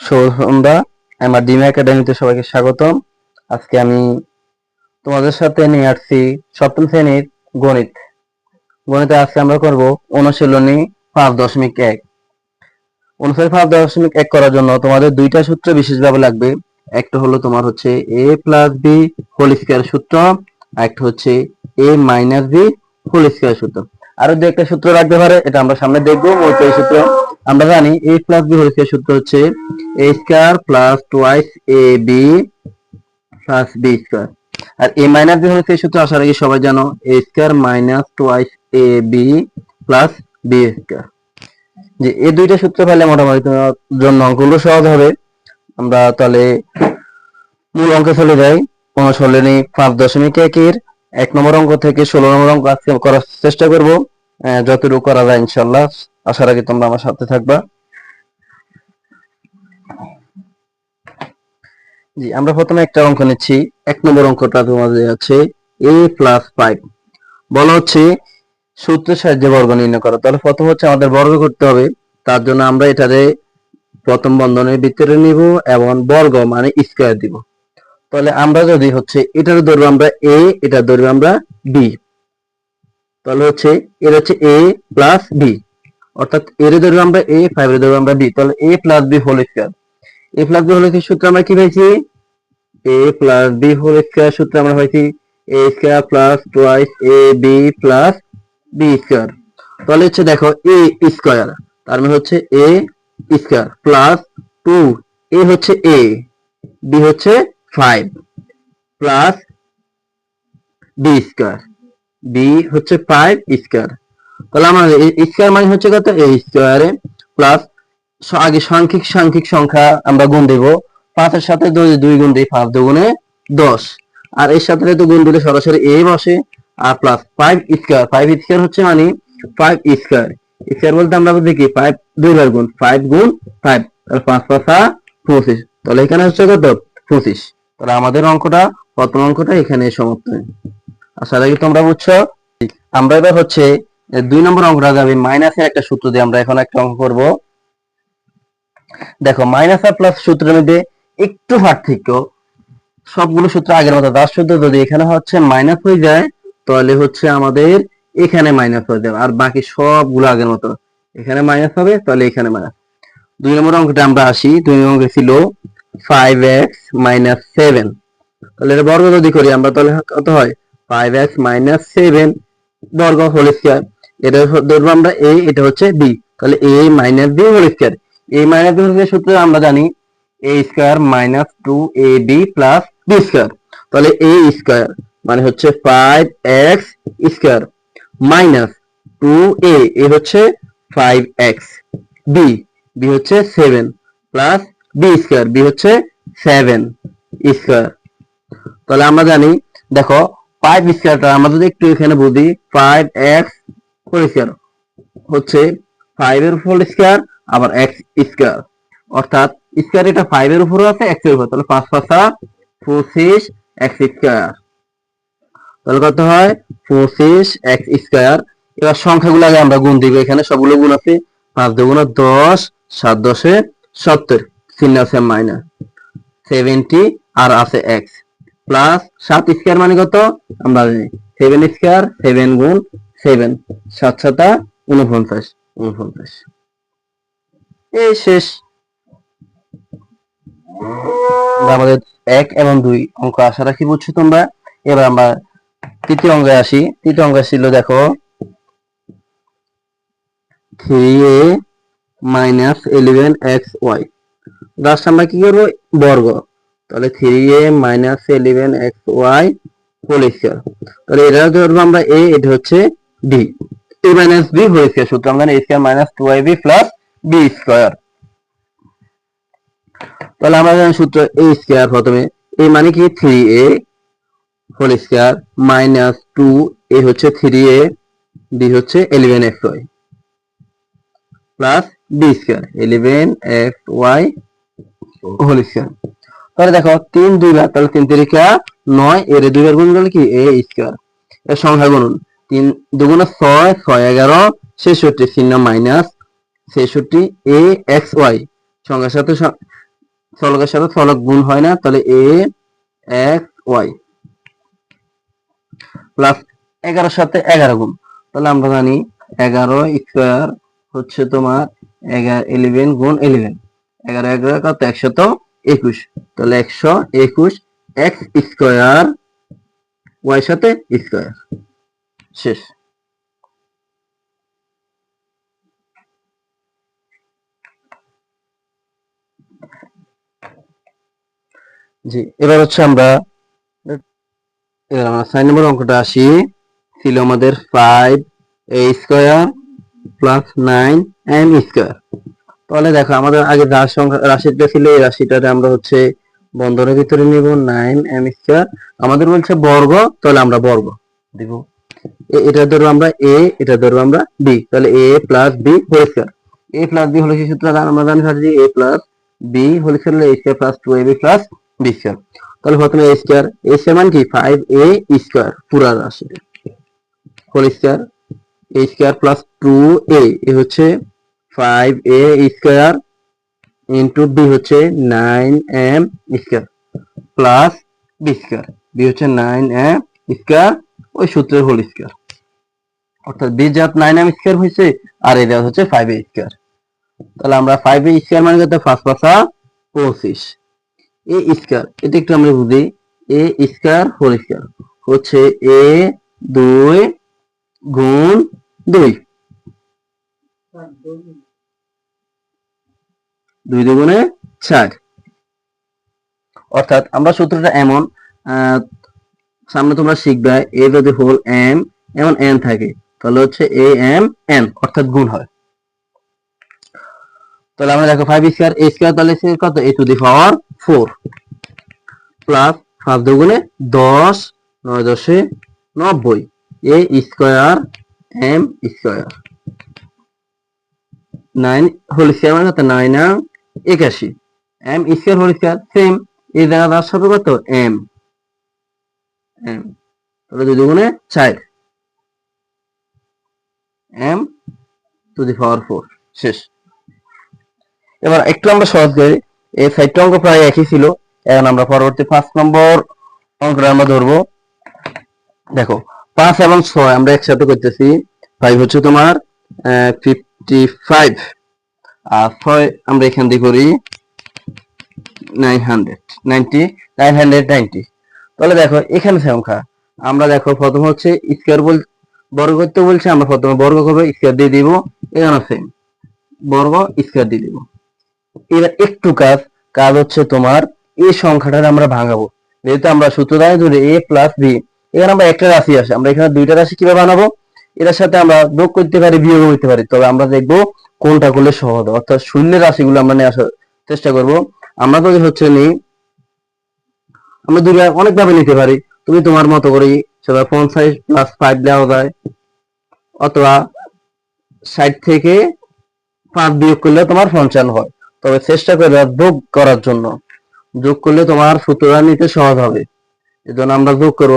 সন্ধ্যা আমার ডিম একাডেমিতে সবাইকে স্বাগতম। আজকে আমি তোমাদের সাথে নিয়ে আসছি সপ্তম শ্রেণির গণিত। গণিতে আজকে আমরা করব অনুশীলনী পাঁচ দশমিক এক। অনুশীলনী পাঁচ দশমিক এক করার জন্য তোমাদের দুইটা সূত্র বিশেষভাবে লাগবে। একটা হলো তোমার হচ্ছে A plus B whole square সূত্র একটা হচ্ছে A minus B whole square সূত্র। আরও দু একটা সূত্র রাখতে পারে, এটা আমরা সামনে দেখব এই সূত্র আমরা জানি এ প্লাস বি স্কয়ার সূত্র হচ্ছে A square plus twice A B plus B square R A minus B square সূত্র আসার আগে সবাই জানো A square minus twice A B plus B square যে এই দুইটা সূত্র পেলে মোটামুটি তোমার জন্য অঙ্কগুলো সহজ হবে। আমরা তাহলে মূল অঙ্কে চলে যাই। অনুশীলনী পাঁচ দশমিক একের। এক নম্বর অঙ্ক থেকে ষোলো নম্বর অঙ্ক আজকে করার চেষ্টা করব। যতটুকু করা যায় ইনশাল্লাহ আসার আগে তোমরা আমার সাথে থাকবা। জি, আমরা প্রথমে একটা অঙ্ক নিচ্ছি। এক নম্বর অঙ্কটা তোমাদের আছে এ প্লাস ফাইভ বলা হচ্ছে সূত্রের সাহায্যে বর্গ নির্ণয় করো। তাহলে প্রথম হচ্ছে আমাদের বর্গ করতে হবে। তার জন্য আমরা এটারে প্রথম বন্ধনের ভিতরে নিব এবং বর্গ মানে স্কোয়ার দিব। তাহলে আমরা যদি হচ্ছে এটার ধরবো আমরা এ এটা ধরবো আমরা বি তাহলে হচ্ছে এর হচ্ছে এ প্লাস বি অর্থাৎ এর ধরবো আমরা এ ফাইভ এর ধরবো আমরা বি তাহলে A plus B whole square A plus B whole square সূত্র আমরা কি পাইছি? A plus B whole square সূত্র আমরা পাইছি A square plus twice A B plus B square তাহলে হচ্ছে দেখো এ স্কয়ার তার মানে হচ্ছে A square plus two A হচ্ছে এ বি হচ্ছে five plus B square B হচ্ছে ফাইভ স্কয়ার তাহলে আমাদের স্কয়ার মানে হচ্ছে কত? এ স্কয়ারে প্লাস আগে সাংখ্যিক সাংখ্যিক সংখ্যা আমরা গুণ দেব। পাঁচের সাথে দুই দুই গুণ দিই, পাঁচ দুগুণে দশ। আর এর সাথে তো গুণ দিলে সরাসরি এ বসে। আর plus five square five square হচ্ছে মানে ফাইভ স্কয়ার স্কয়ার বলতে আমরা কি? ফাইভ দুইবার গুণ ফাইভ গুণ ফাইভ পাঁচ, পাঁচা পঁচিশ। তাহলে এখানে হচ্ছে কত? পঁচিশ। তাহলে আমাদের অঙ্কটা, প্রথম অঙ্কটা এখানে সমাপ্ত আশা রাখি তোমরা বুঝছ? আমরা এবার হচ্ছে দুই নম্বর অঙ্কটা যাবে মাইনাসের একটা সূত্র দিয়ে আমরা এখন একটা অঙ্ক করব। দেখো, মাইনাস আর প্লাস সূত্রের মধ্যে একটু পার্থক্য। সবগুলো সূত্র আগের মতো দাস সূত্র যদি এখানে হচ্ছে মাইনাস হয়ে যায়, তাহলে হচ্ছে আমাদের এখানে মাইনাস হয়ে যাবে। আর বাকি সবগুলো আগের মতো। এখানে মাইনাস হবে, তাহলে এখানে মাইনাস। দুই নম্বর অঙ্কটা আমরা আসি। দুই নম্বর অঙ্ক ছিল ফাইভ এক্স মাইনাস সেভেন তাহলে এটা বর্গ যদি করি, আমরা তাহলে কত হয়? ফাইভ এক্স মাইনাস সেভেন বর্গ হোল স্কয়ার এটা ধরবো আমরা এ এটা হচ্ছে বি তাহলে A minus B whole square A minus B whole square সূত্রে আমরা জানি A square minus two A B plus B square তাহলে এ স্কয়ার মানে হচ্ছে five X square minus two A A হচ্ছে ফাইভ এক্স বি বি হচ্ছে seven plus B square B হচ্ছে seven square তাহলে আমরা জানি, দেখো ফাইভ স্কয়ারটা আমরা যদি একটু এখানে বুঝি ফাইভ এক্স হোল স্কয়ার হচ্ছে ফাইভ এর হোল স্কয়ার আবার এক্স স্কয়ার অর্থাৎ স্কয়ার এটা ফাইভ এর উপরও আছে এক্সের উপর তাহলে পাঁচ পাঁচা পঁচিশ এক্স স্কয়ার তাহলে কত হয়? পঁচিশ এক্স স্কয়ার এবার সংখ্যাগুলো আগে আমরা গুণ দিব। এখানে সবগুলো গুণ আছে, পাঁচ দুগুণ দশ, সাত দশে সত্তর। চিহ্ন আছে মাইনাস সেভেন্টি আর আছে এক্স প্লাস সাত স্কয়ার মানে কত? আমরা জানি। সেভেন স্কয়ার সেভেন গুণ সেভেন সাত সাতা উনপঞ্চাশ উনপঞ্চাশ এই শেষ। আমাদের এক এবং দুই অঙ্ক আশা রাখি বুঝছ তোমরা। এবার আমরা তৃতীয় অঙ্কে আসি। তৃতীয় অঙ্ক ছিল দেখো। Three A minus eleven X Y last আমরা কি করব? বর্গ। তাহলে three A minus eleven X Y whole square তাহলে এটা ধরবো আমরা এ এটা হচ্ছে B A minus B whole square সূত্র। আমরা A square minus two I B plus B square তাহলে আমরা জানি সূত্র এ স্কয়ার প্রথমে। এ মানে কি? Three A whole square minus two A হচ্ছে থ্রি এ বি হচ্ছে eleven X Y plus B square eleven X Y whole তাহলে দেখো, তিন, দুই বার তাহলে তিন তিরিকা নয়, এর দুই বার গুণ করলে কি? এ স্কয়ার এর সংখ্যা গুণন। তিন, দুগুণে ছয় ছয়, এগারো, ছেষট্টি, চিহ্ন মাইনাস ছেষট্টি, এ এক্স ওয়াই সংখ্যার সাথে চলকের সাথে চলক গুণ হয় না, তাহলে এ এক্স ওয়াই প্লাস এগারোর সাথে এগারো গুণ। তাহলে আমরা জানি এগারো স্কোয়ার হচ্ছে তোমার এগারো ইলেভেন গুণ ইলেভেন এগারো এগারো কত একশত একুশ তাহলে একশো একুশ এক্স স্কোয়ার, ওয়াই সাথে স্কোয়ার। শেষ। জি, এবার হচ্ছে আমরা, এবার সাইন নম্বর অঙ্কটা আসি। ছিল আমাদের five A square plus nine M square তাহলে দেখো, আমাদের আগে যা সংখ্যা, রাশিটা ছিল, এই রাশিটাতে আমরা হচ্ছে বন্ধনের ভিতরে নিব নাইন এম স্কোয়ার আমাদের বলছে বর্গ, তাহলে আমরা বর্গ দিব। এটা ধরবো আমরা এ এটা ধরবো আমরা বি তাহলে A plus B whole square A plus B হলো কি সূত্র? আমরা জানি যে A plus B whole square A square plus two A B plus B square তাহলে প্রথমে এ স্কোয়ার এ স্কোয়ার মানে কি? ফাইভ এ স্কোয়ার পুরা রাশি whole square A square plus two A হচ্ছে five A square into B হচ্ছে nine M square plus B square হচ্ছে nine M square ওই সূত্রের হোল স্কোয়ার অর্থাৎ বি জাত নাইন এম স্কোয়ার হয়েছে, আর এটা হচ্ছে ফাইভ এ স্কোয়ার তাহলে আমরা ফাইভ এ মানে কত? পাঁচ পাঁচা পঁচিশ। এ স্কোয়ার এটা একটু আমরা বুঝি। এ স্কোয়ার হোল স্কোয়ার হচ্ছে এ দুই গুণ দুই। দুই দুগুণে চার অর্থাৎ আমরা সূত্রটা এমন সামনে তোমরা শিখবে এ যদি হোল এম এমন এন থাকে, তাহলে হচ্ছে এ এম এন অর্থাৎ গুণ হয়। তাহলে আমরা দেখো ফাইভ স্কোয়ার এ স্কোয়ার তাহলে কত? A to the power four plus পাঁচ দুগুণে দশ, নয় দশে নব্বই। A square M square nine whole square মানে নাইন আর একাশি। M square whole square same এই জায়গা তার সাথে কত এম এম তাহলে দুই দুগুণে চার। M to the power four শেষ। এবার একটু আমরা সহজ করি এই সাইডটা অঙ্ক প্রায় একই ছিল। এখন আমরা পরবর্তী পাঁচ নম্বর অঙ্কটা আমরা ধরবো। দেখো, পাঁচ এবং ছয় আমরা একসাথে করতেছি। ফাইভ হচ্ছে তোমার ফিফটি ফাইভ আমরা এখান দিয়ে করি নাইন হান্ড্রেড, নাইনটি তাহলে দেখো, এখানে সংখ্যা। আমরা দেখো, প্রথম হচ্ছে স্কোয়ার বল বর্গ করতে বলছে, আমরা প্রথমে বর্গ করব স্কোয়ার দিয়ে দিব। এখানে সেম বর্গ স্কোয়ার দিয়ে দিব। এবার একটু কাজ কাজ হচ্ছে তোমার এই সংখ্যাটা আমরা ভাঙাবো। যেহেতু আমরা সূত্র দ্বারা ধরে এ প্লাস বি এখানে আমরা একটা রাশি আসে আমরা এখানে দুইটা রাশি কীভাবে বানাবো? এটার সাথে আমরা যোগ করতে পারি, বিয়োগ করতে পারি। তবে আমরা দেখব কোনটা করলে সহজ। অর্থাৎ শূন্যের রাশিগুলো আমরা নিয়ে আসার চেষ্টা করব। আমরা যদি হচ্ছে নি আমরা অনেক ভাবে নিতে পারি। তুমি তোমার মতো করে সেটা পঞ্চাশ প্লাস ফাইভ দেওয়া যায়। অথবা ষাট থেকে পাঁচ বিয়োগ করলে তোমার পঞ্চান্ন হয়। তবে চেষ্টা করবে যোগ করার জন্য। যোগ করলে তোমার সূত্রটা নিতে সহজ হবে। এজন্য আমরা যোগ করব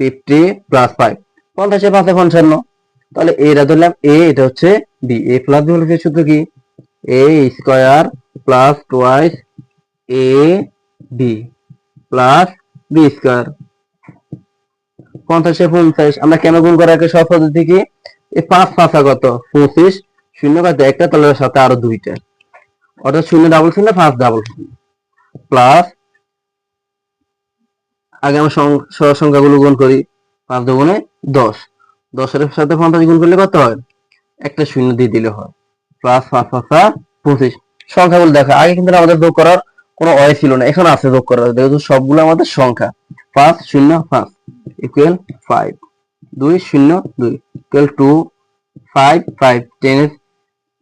ফিফটি প্লাস ফাইভ পঞ্চাশে পাঁচে পঞ্চান্ন। তাহলে এটা ধরলাম, এ এটা হচ্ছে বি এ প্লাস বি হলো সূত্র কি? A square plus twice A B plus B square পঞ্চাশে পঞ্চাশ, আমরা কেন গুণ করার সব পদ্ধতি কি? এই পাঁচ পাঁচা কত? পঁচিশ, শূন্য কত একটা, তাহলে ওর সাথে আরও দুইটা। অর্থাৎ শূন্য ডাবল শূন্য, পাঁচ ডাবল প্লাস আগে আমরা সং- সরল সংখ্যাগুলো গুণ করি, পাঁচ দুগুণে দশ। দশের সাথে পঞ্চাশ গুণ করলে কত হয়? একটা শূন্য দিয়ে দিলে হয়। প্লাস পাঁচ পাঁচা পঁচিশ। সংখ্যাগুলো দেখো, আগে কিন্তু আমাদের যোগ করার কোনো অয় ছিল না, এখন আছে যোগ করার, যেহেতু সবগুলো আমাদের সংখ্যা। পাঁচ শূন্য পাঁচ ইকুয়াল ফাইভ দুই, শূন্য, দুই equal to five five ten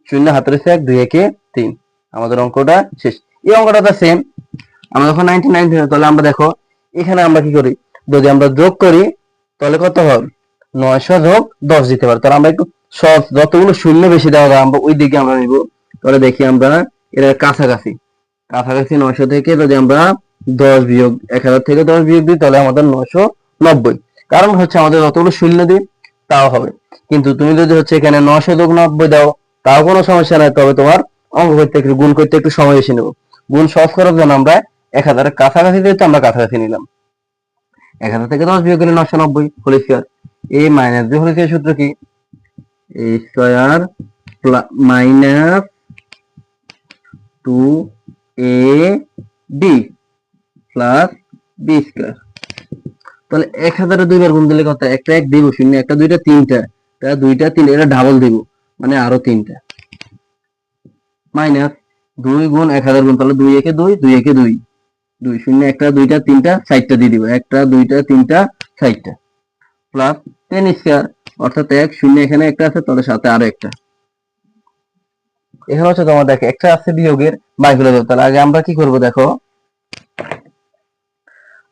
শূন্য হাতের এক, দুই, একে তিন। আমাদের অঙ্কটা শেষ। এই অঙ্কটা তো সেম আমরা যখন নাইনটি নাইন তাহলে আমরা দেখো, এখানে আমরা কি করি? যদি আমরা যোগ করি, তাহলে কত হবে নয়শো যোগ দশ দিতে পারি। তাহলে আমরা একটু সহজ যতগুলো শূন্য বেশি দেওয়া যায় আমরা ওই দিকে আমরা নিব। তাহলে দেখি আমরা এটা কাছাকাছি। কাছাকাছি নয়শো থেকে যদি আমরা দশ বিয়োগ এক হাজার থেকে দশ বিয়োগ দিই, তাহলে আমাদের নয়শো নব্বই। কারণ হচ্ছে আমাদের যতগুলো শূন্য দিই, তাও হবে। কিন্তু তুমি যদি হচ্ছে এখানে নয়শো যোগ নব্বই দাও, তাও কোনো সমস্যা নাই, তবে তোমার অঙ্ক করতে একটু, গুণ করতে একটু সময় বেশি নেব। গুণ সহজ করার জন্য আমরা এক হাজারের কাছাকাছি যেহেতু আমরা কাছাকাছি নিলাম। এক হাজার থেকে দশ বিয়োগ করলে নশো নব্বই, হোল এই মাইনাস বি হোল সূত্র কি? A square minus two A B plus B square তাহলে এক হাজারে দুইবার গুণ দিলে কত? একটা এক দিব, শূন্য একটা, দুইটা তিনটা। তা দুইটা তিন, এটা ডাবল দিব মানে আরও তিনটা। মাইনাস দুই গুণ এক হাজার গুণ, তাহলে দুই একে দুই দুই একে দুই। দুই, শূন্য একটা, দুইটা, তিনটা সাইডটা দিয়ে দিব। একটা, দুইটা, তিনটা সাইডটা প্লাস টেন স্কোয়ার অর্থাৎ এক, শূন্য এখানে একটা আছে তাহলে সাথে আরও একটা। এখানে হচ্ছে তোমার দেখো, একটা আছে বিয়োগের বাইরে তাহলে আগে আমরা কি করব দেখো?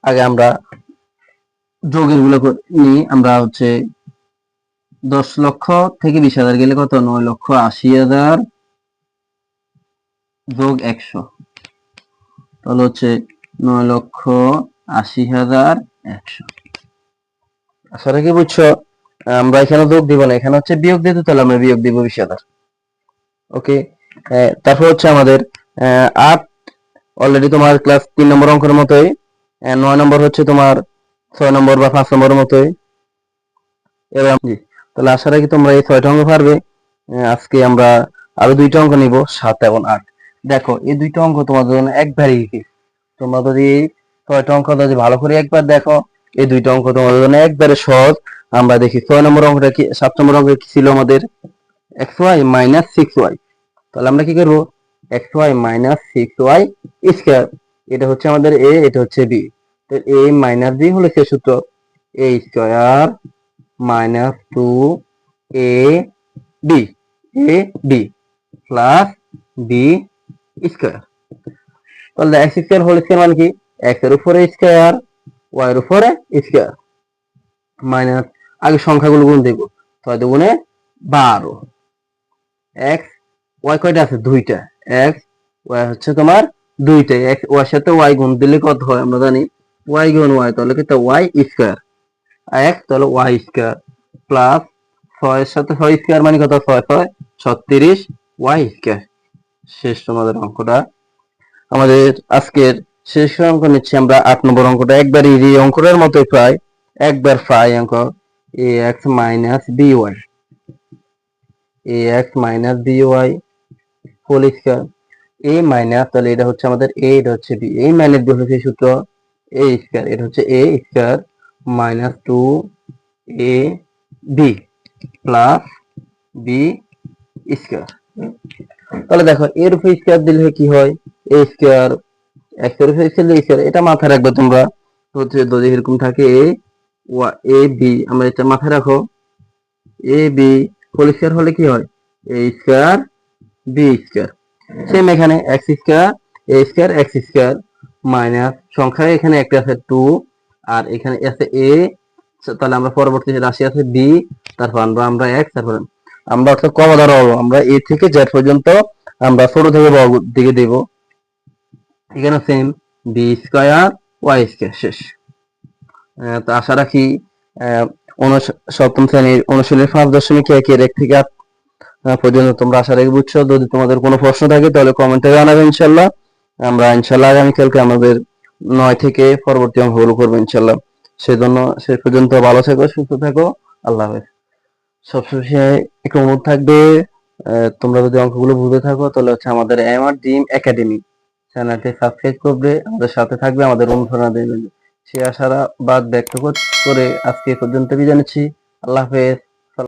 আগে আমরা যোগেরগুলো নিই। আমরা হচ্ছে দশ লক্ষ থেকে বিশ হাজার গেলে কত? নয় লক্ষ আশি হাজার যোগ একশো। তাহলে হচ্ছে নয় লক্ষ আশি হাজার একশো। আসলে কি বুঝছ? আমরা এখানে যোগ দিব না, এখানে হচ্ছে বিয়োগ দিতে তাহলে আমরা বিয়োগ দিব বিশ হাজার ওকে তারপর হচ্ছে আমাদের আট অলরেডি তোমার ক্লাস তিন নম্বর অঙ্কের মতোই নয় নম্বর হচ্ছে তোমার ছয় নম্বর বা পাঁচ নম্বরের মতোই। তাহলে আশা রাখি তোমরা এই ছয়টা অঙ্ক পারবে। আজকে আমরা আরও দুইটা অঙ্ক নিব, সাত এবং আট। দেখো, এই দুইটা অঙ্ক তোমাদের জন্য একবারই তোমরা যদি ছয়টা অঙ্ক যদি ভালো করে একবার দেখো এই দুইটা অঙ্ক তোমাদের জন্য একবারে সহজ। আমরা দেখি ছয় নম্বর অঙ্কটা কি, সাত নম্বর অঙ্ক কি ছিল আমাদের? X Y minus six Y তাহলে আমরা কি করব? X Y minus six Y square এটা হচ্ছে আমাদের এ এটা হচ্ছে বি তো এ মাইনাস বি হলো সে সূত্র? A square minus two A B A B plus B square তাহলে এক্স স্কোয়ার হোল স্কোয়ার মানে কি? এক্সের উপরে স্কোয়ার ওয়াই এর উপরে স্কোয়ার মাইনাস আগে সংখ্যাগুলো গুণ দেব ছয় দুগুণে বারো। এক্স ওয়াই কয়টা আছে? দুইটা। এক্স ওয়াই হচ্ছে তোমার দুইটা। এক্স ওয়ার সাথে ওয়াই গুণ দিলে কত হয় আমরা জানি? ওয়াই গুণ ওয়াই তাহলে কি ওয়াই স্কোয়ার এক্স তাহলে ওয়াই স্কোয়ার প্লাস ছয়ের সাথে ছয় স্কোয়ার মানে কত? ছয় ছয়, ছত্রিশ ওয়াই স্কোয়ার শেষ তোমাদের অঙ্কটা। আমাদের আজকের শেষ অঙ্ক নিচ্ছি আমরা আট নম্বর অঙ্কটা। একবার ইজি অঙ্কটার মতোই প্রায়। একবার প্রায় অঙ্ক। A X minus B Y A X minus B Y whole square A minus তাহলে এটা হচ্ছে আমাদের এ এটা হচ্ছে বি এই মাইনাস বি হচ্ছে সূত্র? এ স্কোয়ার এটা হচ্ছে A square minus two A B plus B square তাহলে দেখো, এর উপর স্কোয়ার দিলে কি হয়? এ স্কোয়ার উপরে স্কোয়ার স্কোয়ার এটা মাথায় রাখবে তোমরা। হচ্ছে যদি এরকম থাকে, এ এ, বি, আমরা এটা মাথায় রাখো। এ, বি হোল হলে কি হয়? এ বি স্কোয়ার সেম এখানে X square A X square minus সংখ্যা এখানে একটা আছে টু আর এখানে আছে এ তাহলে আমরা পরবর্তী রাশি আছে বি তারপর আমরা আমরা এক্স তারপর আমরা অর্থাৎ আমরা এ থেকে জেড পর্যন্ত আমরা ছোট থেকে বড় দিকে দেব। এখানে same B square Y square শেষ। তো আশা রাখি সপ্তম শ্রেণির অনুশীলনের পাঁচ দশমিক এক এর এক থেকে আট পর্যন্ত তোমরা আশা রাখি বুঝছ। যদি তোমাদের কোনো প্রশ্ন থাকে, তাহলে কমেন্টে জানাবে ইনশাল্লাহ আমরা ইনশাল্লাহ আগামীকালকে আমাদের নয় থেকে পরবর্তী অঙ্কগুলো করব ইনশাল্লাহ সেজন্য শেষ পর্যন্ত ভালো থেকো, সুস্থ থাকো। আল্লাহ হাফেজ। সবশেষে একটু অনুরোধ থাকবে তোমরা যদি অঙ্কগুলো বুঝে থাকো, তাহলে হচ্ছে আমাদের এম আর ডিম একাডেমি চ্যানেলটি সাবস্ক্রাইব করবে, আমাদের সাথে থাকবে আমাদের অনুসরণ দেবেন সে আশারা বাদ ব্যক্ত কর- আজকে পর্যন্ত বিদায় নিচ্ছি। আল্লাহ হাফেজ।